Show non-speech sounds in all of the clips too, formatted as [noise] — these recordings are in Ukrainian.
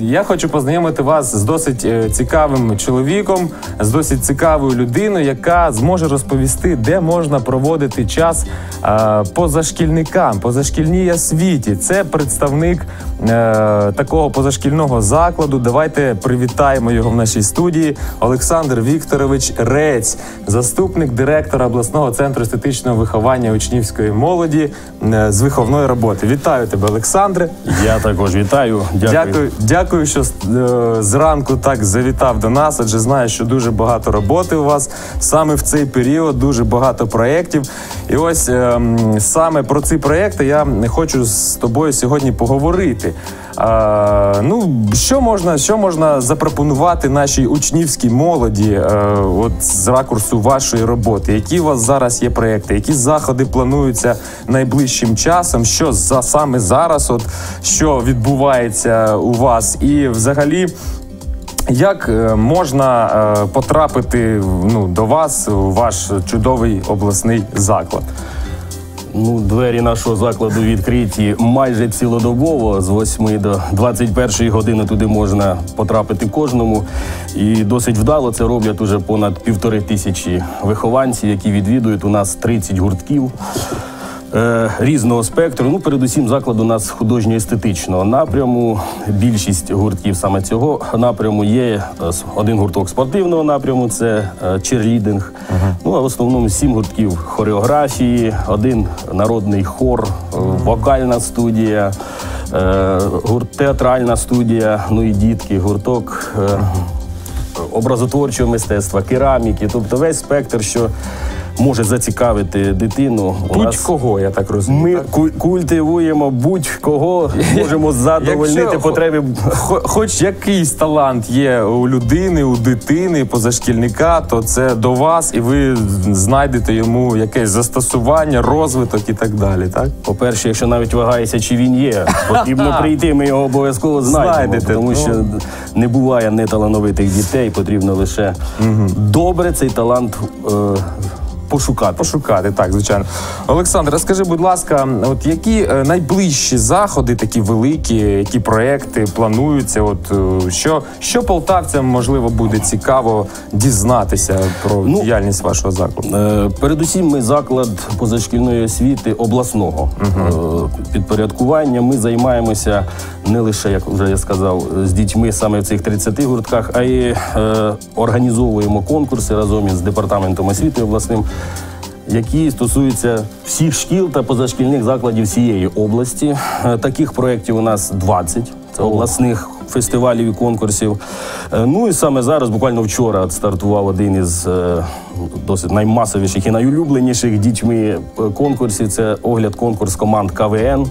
я хочу познайомити вас з досить е, цікавим чоловіком, з досить цікавою людиною, яка зможе розповісти, де можна проводити час е, позашкільникам, позашкільній освіті. Це представник е, такого позашкільного закладу. Давайте привітаємо його в нашій студії. Олександр Вікторович Рець, заступник директора обласного центру естетичного виховання учнівської молоді з виховної роботи. Вітаю тебе, Олександре. Я також вітаю. Дякую. Дякую, дякую, що е, зранку так завітав до нас. Адже знаю, що дуже багато роботи у вас саме в цей період, дуже багато проєктів. І ось е, саме про ці проєкти я хочу з тобою сьогодні поговорити. Ну, що можна, що можна запропонувати нашій учнівській молоді, е, от з ракурсу вашої роботи? Які у вас зараз є проєкти? Які заходи плануються найближчим часом? Що за саме зараз? От що відбувається у вас? І взагалі. Як е, можна е, потрапити ну, до вас у ваш чудовий обласний заклад? Ну, двері нашого закладу відкриті майже цілодобово з 8 до 21 години туди можна потрапити кожному. І досить вдало це роблять уже понад півтори тисячі вихованців, які відвідують у нас 30 гуртків. Е, Різного спектру. Ну, передусім, заклад у нас художньо-естетичного напряму. Більшість гуртків саме цього напряму є е, один гурток спортивного напряму це е, черлідинг. Ну а в основному сім гуртків хореографії, один народний хор, вокальна студія, гурт театральна студія, ну і дітки, гурток. е, образотворчого мистецтва, кераміки, тобто весь спектр, що може зацікавити дитину. Будь-кого, я так розумію. Ми так? культивуємо будь-кого, [laughs] можемо задовольнити Якщо потреби. хо- Хоч якийсь талант є у людини, у дитини, позашкільника, то це до вас, і ви знайдете йому якесь застосування, розвиток і так далі. Так По-перше, якщо навіть вагається, чи він є, потрібно [laughs] прийти, ми його обов'язково знайдемо. Знайдете, тому ну. що не буває неталановитих дітей, потрібно лише добре цей талант е, пошукати. пошукати, так звичайно. Олександр, розкажи, будь ласка, от які е, найближчі заходи, такі великі, які проекти плануються? От е, що, що полтавцям можливо буде цікаво дізнатися про Ну, діяльність вашого закладу? Е, Передусім, ми заклад позашкільної освіти обласного е, підпорядкування. Ми займаємося не лише, як вже я сказав, з дітьми саме в цих 30 гуртках, а й е, організовуємо конкурси разом із департаментом освіти обласним. Які стосуються всіх шкіл та позашкільних закладів всієї області. Е, Таких проєктів у нас 20. Це обласних фестивалів і конкурсів. Е, Ну і саме зараз, буквально вчора, стартував один із е, досить наймасовіших і найулюбленіших дітьми конкурсів. Це огляд конкурс команд КВН.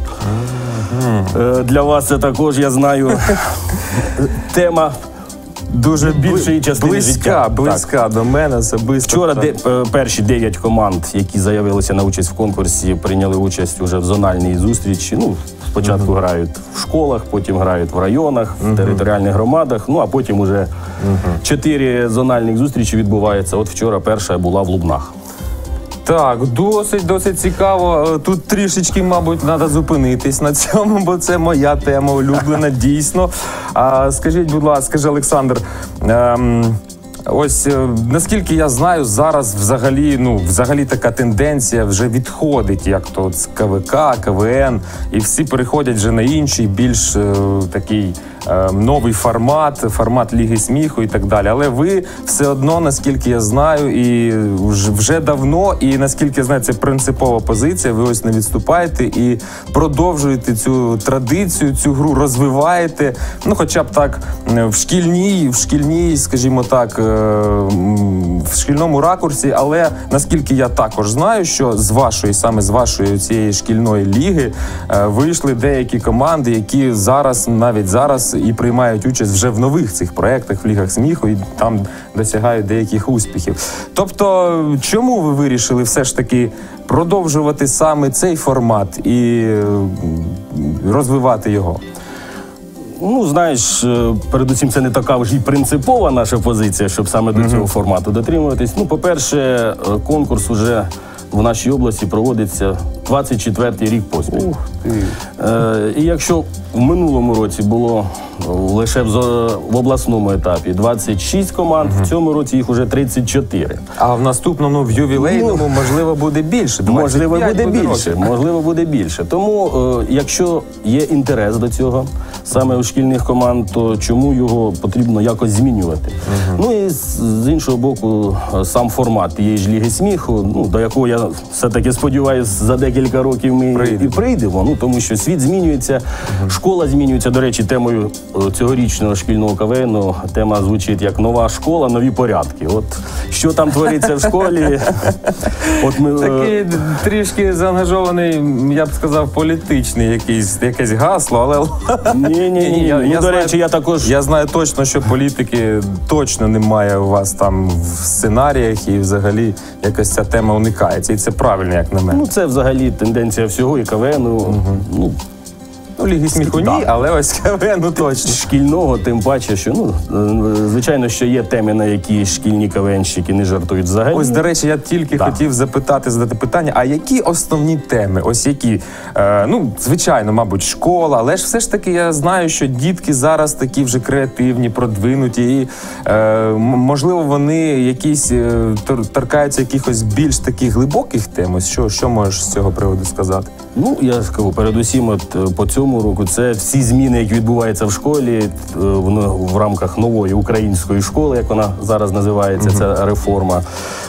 Для вас це також, я знаю, [laughs] тема Дуже більшої частини близька, життя. близька до мене особисто. Вчора де, е, перші дев'ять команд, які заявилися на участь в конкурсі, прийняли участь уже в зональній зустрічі. Ну, спочатку грають в школах, потім грають в районах, в територіальних громадах. Ну а потім уже чотири зональних зустрічі відбуваються. От вчора перша була в Лубнах. Так, досить, досить цікаво. Е, Тут трішечки, мабуть, треба зупинитись на цьому, бо це моя тема улюблена, [laughs] дійсно. А скажіть, будь ласка, скажи, Олександр. Ем... Ось е, наскільки я знаю, зараз взагалі, ну взагалі така тенденція вже відходить, як то з КВК, КВН, і всі переходять вже на інший, більш е, такий новий формат, формат Ліги сміху і так далі. Але ви все одно, наскільки я знаю, і вже, давно, і наскільки я знаю, це принципова позиція. Ви ось не відступаєте і продовжуєте цю традицію, цю гру розвиваєте. Ну, хоча б так в шкільній, в шкільній, скажімо так, е, в шкільному ракурсі. Але наскільки я також знаю, що з вашої, саме з вашої цієї шкільної ліги, е, вийшли деякі команди, які зараз, навіть зараз, і приймають участь вже в нових цих проєктах, в лігах сміху, і там досягають деяких успіхів. Тобто, чому ви вирішили все ж таки продовжувати саме цей формат і розвивати його? Ну, знаєш, е, передусім, це не така вже й принципова наша позиція, щоб саме до цього формату дотримуватись. Ну, по-перше, е, конкурс уже в нашій області проводиться 24-й рік поспіль. Е, і якщо в минулому році було е, лише в, в обласному етапі 26 команд, в цьому році їх уже 34. А в наступному в ювілейному можливо буде більше. Можливо, буде більше. років. Можливо, буде більше. Тому, е, якщо є інтерес до цього, саме у шкільних команд, то чому його потрібно якось змінювати? Ну і з, іншого боку, е, сам формат тієї ж ліги сміху, ну до якого я все-таки сподіваюся, за декілька років ми Прийдемо. і прийдемо. Ну тому що світ змінюється, школа змінюється. До речі, темою е, цьогорічного шкільного КВН тема звучить як нова школа, нові порядки. От що там твориться в школі? [laughs] От ми е, Такий трішки заангажований, я б сказав, політичний якийсь, якесь гасло, але Ні, ні, ні. я- Ну, я до знаю- речі, я також Я знаю точно, що політики точно немає у вас там в сценаріях і взагалі якось ця тема уникається. І це правильно, як на мене. ну це взагалі тенденція всього і КВН, Ну Ну, ліги сміху ні, Да. але ось [laughs] КВН точно. шкільного, тим паче, що ну е, звичайно, що є теми, на які шкільні КВНщики не жартують взагалі. Ось, до речі, я тільки Так. хотів запитати, задати питання: а які основні теми? Ось які? Е, ну, звичайно, мабуть, школа, але ж все ж таки я знаю, що дітки зараз такі вже креативні, продвинуті, і е, можливо, вони якісь е, тор- торкаються якихось більш таких глибоких тем. Ось що, що можеш з цього приводу сказати? Ну я скажу, передусім, от е, по цьому року це всі зміни, які відбуваються в школі, е, в, в рамках нової української школи, як вона зараз називається, ця реформа.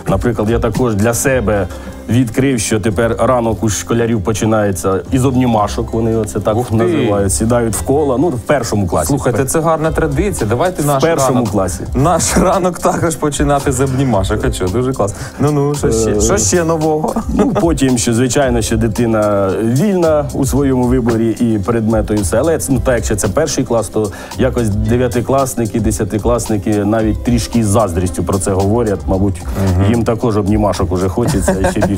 Наприклад, я також для себе. Відкрив, що тепер ранок у школярів починається із обнімашок. Вони оце так Ух ти. називають. Сідають в коло. Ну в першому класі. Слухайте, це гарна традиція. Давайте наш першому ранок, класі. Наш ранок також починати з обнімашок. А що, дуже класно. Ну ну що ще? Що ще нового? Ну, потім, що звичайно, що дитина вільна у своєму виборі і предмету, і все. Але ну, так, якщо це перший клас, то якось дев'ятикласники, десятикласники навіть трішки з заздрістю про це говорять. Мабуть, їм також обнімашок уже хочеться і ще більше. [laughs]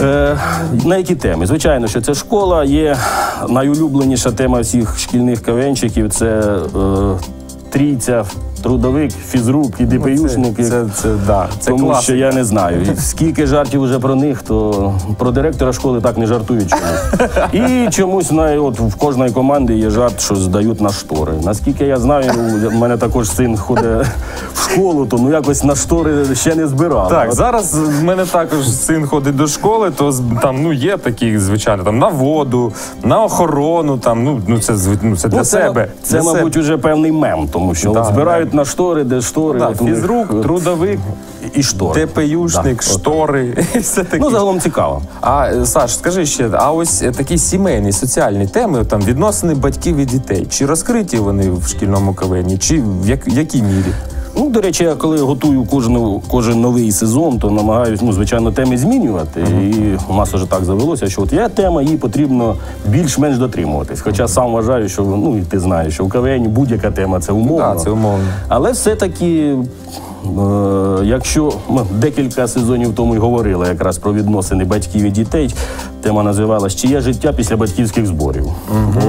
Е, на які теми? Звичайно, що це школа. Є найулюбленіша тема всіх шкільних кавенчиків це е, трійця, трудовик, фізрук і ДПЮшник. Це, це, це, да, це Тому класика. що я не знаю. Скільки жартів вже про них, то про директора школи так не жартують чомусь. [laughs] І чомусь на, от, в кожної команди є жарт, що здають на штори. Наскільки я знаю, в мене також син ходить в школу, то ну якось на штори ще не збирав. Так, От зараз в мене також син ходить до школи, то там ну є такі, звичайно, там на воду, на охорону, там ну, ну це ну, це для ну, це, себе. Це, для мабуть, уже певний мем, тому що Да, збирають збирають на штори, де штори. Да, фізрук, е, трудовик, і штори. ТПЮшник, Да, штори [laughs] і все таке. Ну, загалом цікаво. А е, Саш, скажи ще, а ось е, такі сімейні соціальні теми, там відносини батьків і дітей, чи розкриті вони в шкільному кавені, чи в якій мірі? Ну, до речі, я коли готую кожну, кожен новий сезон, то намагаюся, ну, звичайно, теми змінювати. І у нас вже так завелося, що от є тема, їй потрібно більш-менш дотримуватись. Хоча сам вважаю, що ну і ти знаєш, що в КВН будь-яка тема це умовно. Да, це умовно. Але все-таки, якщо ми декілька сезонів тому й говорили якраз про відносини батьків і дітей, тема називалась Чи є життя після батьківських зборів?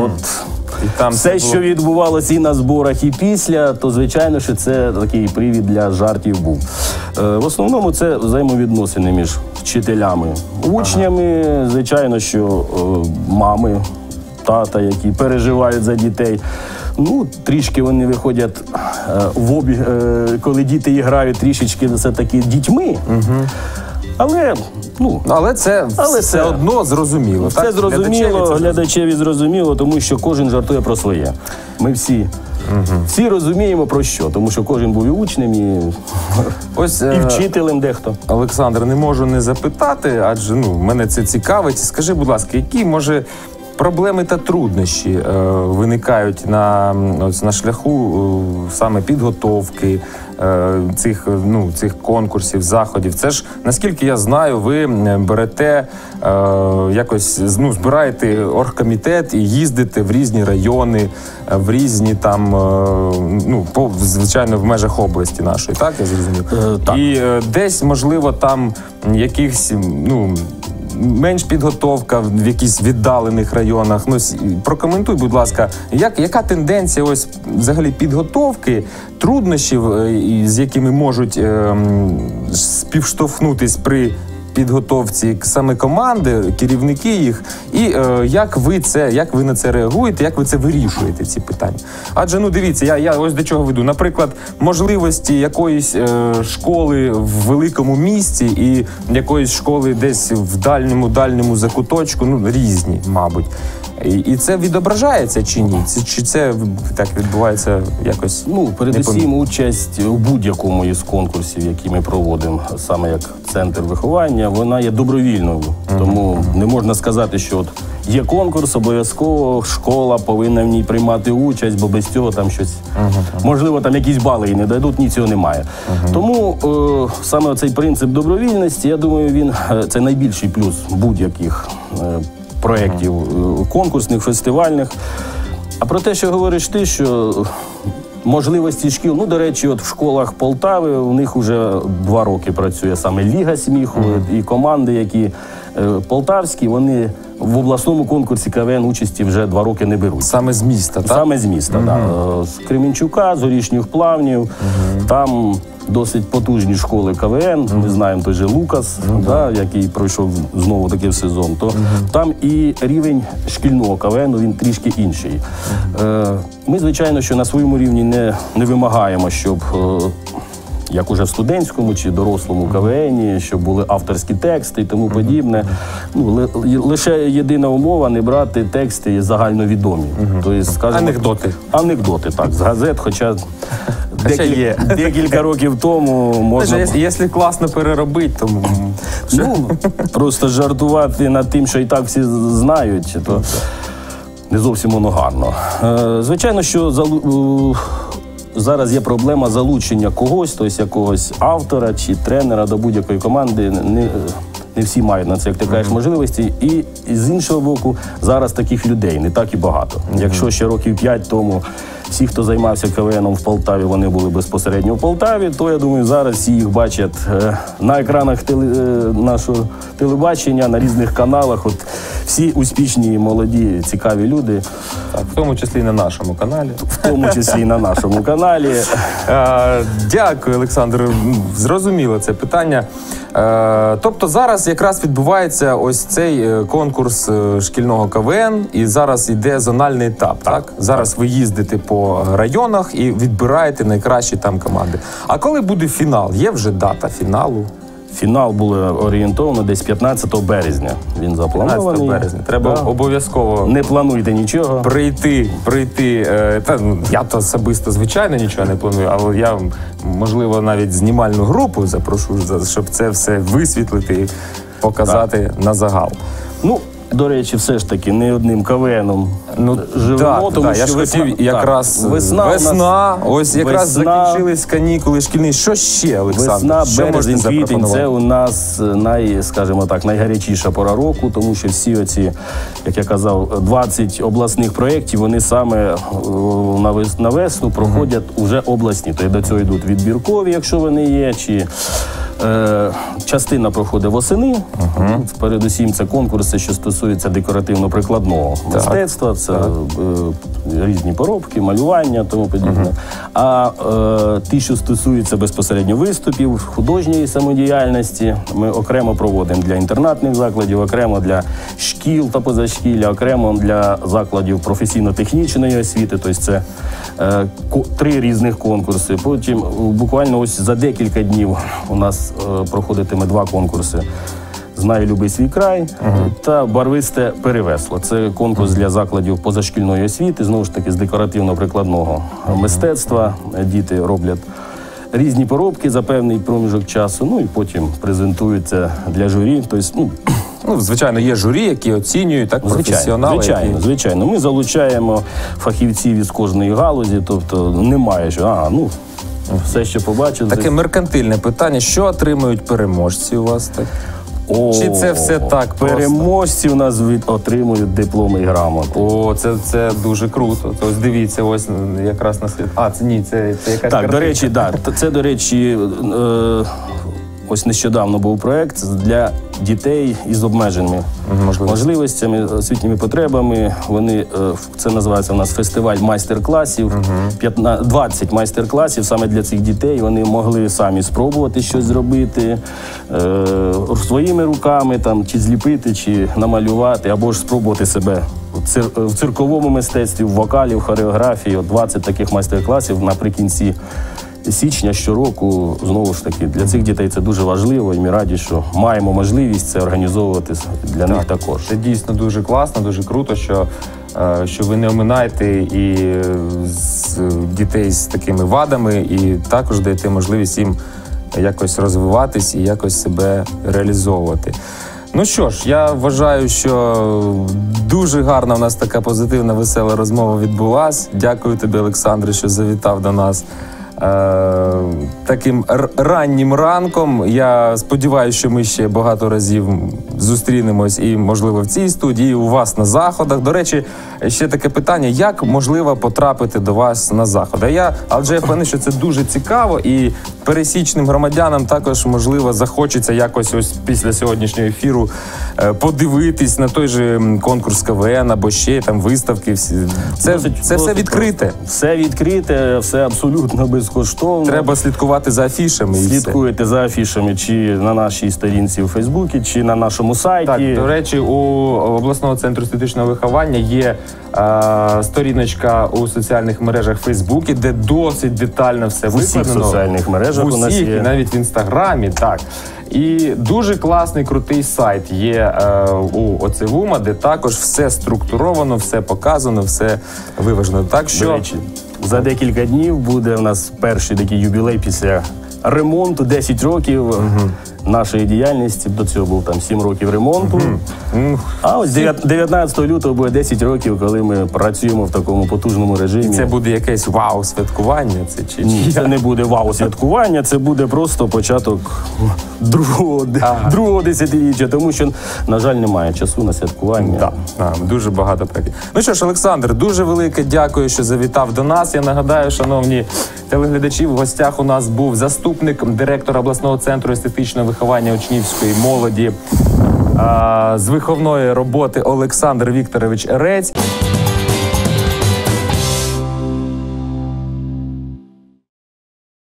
От І там все, це що відбувалося і на зборах, і після, то звичайно, що це такий привід для жартів був. Е, в основному це взаємовідносини між вчителями, учнями, звичайно, що е, мами, тата, які переживають за дітей. Ну, трішки вони виходять е, в обіг, е, коли діти грають трішечки все-таки дітьми. Але ну, Але це Але все це- одно зрозуміло. це так? зрозуміло, Глядачеві це глядачеві зрозуміло, тому що кожен жартує про своє. Ми всі. Всі розуміємо про що, тому що кожен був і учнем, і, Ось і е, вчителем дехто. Олександр, не можу не запитати, адже ну мене це цікавить. Скажи, будь ласка, які може проблеми та труднощі е, виникають на, на шляху е, саме підготовки е, цих, ну, цих конкурсів, заходів? Це ж наскільки я знаю, ви берете е, якось ну, збираєте оргкомітет і їздите в різні райони, в різні там, е, ну по звичайно, в межах області нашої, так я зрозумів. Е, так. І е, десь, можливо, там якихось ну. Менш підготовка в якісь віддалених районах. Ну прокоментуй, будь ласка, як яка тенденція ось взагалі підготовки труднощів, е, з якими можуть е, співштовхнутись при підготовці саме команди, керівники їх, і е, як ви це, як ви на це реагуєте, як ви це вирішуєте, ці питання? Адже ну дивіться, я, я ось до чого веду. Наприклад, можливості якоїсь е, школи в великому місті і якоїсь школи десь в дальньому дальньому закуточку, ну різні, мабуть. І, і це відображається чи ні? Це, чи це так відбувається якось? Ну, передусім, участь у будь-якому із конкурсів, які ми проводимо, саме як центр виховання, вона є добровільною. Тому не можна сказати, що от є конкурс, обов'язково школа повинна в ній приймати участь, бо без цього там щось можливо там якісь бали і не дадуть, ні цього немає. Тому е, саме цей принцип добровільності, я думаю, він е, це найбільший плюс будь-яких. Е, проєктів е, конкурсних, фестивальних. А про те, що говориш ти, що можливості шкіл, ну, до речі, от в школах Полтави у них вже два роки працює саме Ліга сміху і команди, які е, полтавські, вони в обласному конкурсі КВН участі вже два роки не беруть. Саме з міста, так? Саме з міста, да. Е, з Кременчука, з Горішніх плавнів. Там досить потужні школи КВН. Ми знаємо той же Лукас, да, який пройшов знову таки в сезон. То там і рівень шкільного КВН він трішки інший. Е, Ми, звичайно, що на своєму рівні не, не вимагаємо, щоб. е, як уже в студентському чи дорослому КВНі, щоб були авторські тексти і тому подібне. Ну, лише єдина умова не брати тексти загальновідомі. Тобто, скажімо, Анекдоти. Анекдоти, так, з газет, хоча [laughs] декіль- є. декілька років тому можна. Якщо, класно переробити, то Ну, просто жартувати над тим, що і так всі знають, то не зовсім воно гарно. Е, Звичайно, що зараз є проблема залучення когось, тобто якогось автора чи тренера до будь-якої команди. Не, не всі мають на це, як ти кажеш, можливості. І, і з іншого боку, зараз таких людей не так і багато. Якщо ще років п'ять тому всі, хто займався КВНом в Полтаві, вони були безпосередньо в Полтаві, то я думаю, зараз всі їх бачать е, на екранах теле, е, нашого телебачення, на різних каналах. От всі успішні, молоді, цікаві люди, так, в тому числі і на нашому каналі. в тому числі і на нашому каналі. [laughs] Е, Дякую, Олександр. Зрозуміло це питання. Тобто зараз якраз відбувається ось цей конкурс шкільного КВН, і зараз йде зональний етап. Так, зараз ви їздите по районах і відбираєте найкращі там команди. А коли буде фінал? Є вже дата фіналу? Фінал було орієнтовано десь 15 березня. Він 15 запланований. березня. Треба Да. обов'язково Не плануйте нічого. прийти, прийти. е, Та ну я то особисто звичайно нічого не планую, але я можливо навіть знімальну групу запрошу, за- щоб це все висвітлити і показати на загал. Ну, до речі, все ж таки не одним КВНом Ну живемо, так, тому так, що я ж весна- хотів якраз так, весна, весна, нас- ось якраз весна- закінчились канікули шкільні. Що ще, Олександр? Весна, що березень, квітень це у нас е, най, скажімо так, найгарячіша пора року, тому що всі оці, як я казав, 20 обласних проєктів, вони саме е, на вес- на весну проходять уже обласні. Тобто до цього йдуть відбіркові, якщо вони є, чи е, частина проходить восени. Передусім, це конкурси, що стосуються декоративно-прикладного мистецтва, це е, різні поробки, малювання, тому подібне. А е, ті, що стосуються безпосередньо виступів, художньої самодіяльності, ми окремо проводимо для інтернатних закладів, окремо для шкіл та позашкілля, окремо для закладів професійно-технічної освіти. Тобто це е, три різних конкурси. Потім е, буквально ось за декілька днів у нас проходитиме два конкурси. Знаю любий свій край та барвисте перевесло. Це конкурс для закладів позашкільної освіти, знову ж таки з декоративно-прикладного мистецтва. Діти роблять різні поробки за певний проміжок часу. Ну і потім презентуються для журі. Тобто, ну, Ну, звичайно, є журі, які оцінюють так звичайно, професіонали. звичайно, які- звичайно. Ми залучаємо фахівців із кожної галузі, тобто немає що, а ну все, що побачив. Таке меркантильне питання: що отримують переможці у вас так? О, Чи це все так просто? Переможці у нас від отримують дипломи і грамоти. О, це, це дуже круто. То ось дивіться, ось якраз на світ. А, це ні, це, це якась Так, до речі, да, це, до речі, е, ось нещодавно був проект для дітей із обмеженими можливостями. можливостями, освітніми потребами. Вони е, це називається у нас фестиваль майстер-класів. 15 20 майстер-класів саме для цих дітей. Вони могли самі спробувати щось зробити е, своїми руками, там чи зліпити, чи намалювати, або ж спробувати себе в цир- цирковому мистецтві, в вокалі, в хореографії. 20 таких майстер-класів наприкінці. Січня щороку знову ж таки для цих дітей це дуже важливо, і ми раді, що маємо можливість це організовувати для них також. Це дійсно дуже класно, дуже круто, що, е, що ви не оминаєте і е, з дітей з такими вадами, і також даєте можливість їм якось розвиватись і якось себе реалізовувати. Ну що ж, я вважаю, що дуже гарна у нас така позитивна, весела розмова відбулась. Дякую тобі, Олександре, що завітав до нас. Е, таким раннім ранком. Я сподіваюся, що ми ще багато разів зустрінемось і, можливо, в цій студії, і у вас на заходах. До речі, ще таке питання: як можливо потрапити до вас на заходи? Я адже я впевнений, що це дуже цікаво, і пересічним громадянам також можливо захочеться якось ось після сьогоднішнього ефіру е, подивитись на той же конкурс КВН або ще там виставки. Всі це, це все відкрите. Все відкрите, все абсолютно безкоштовно. Треба слідкувати за афішами. Слідкуєте за афішами чи на нашій сторінці у Фейсбуці, чи на нашому сайті. Так, до речі, у обласного центру естетичного виховання є е, сторіночка у соціальних мережах Фейсбуці, де досить детально все В усіх соціальних мережах в у нас є. і навіть в інстаграмі. Так. І дуже класний крутий сайт є е, у Оцевума, де також все структуровано, все показано, все виважено. Так що До речі, за декілька днів буде у нас перший такий юбілей після ремонту 10 років нашої діяльності. До цього був там 7 років ремонту. А ось 19 лютого буде 10 років, коли ми працюємо в такому потужному режимі. це буде якесь вау святкування. Це чи, Ні, чи це не буде вау святкування, це буде просто початок другого, Ага. другого десятиріччя, тому що, на жаль, немає часу на святкування. Так, так, дуже багато проєктів. Ну що ж, Олександр, дуже велике дякую, що завітав до нас. Я нагадаю, шановні телеглядачі, в гостях у нас був заступник директора обласного центру естетичного виховання учнівської молоді з виховної роботи Олександр Вікторович Ерець.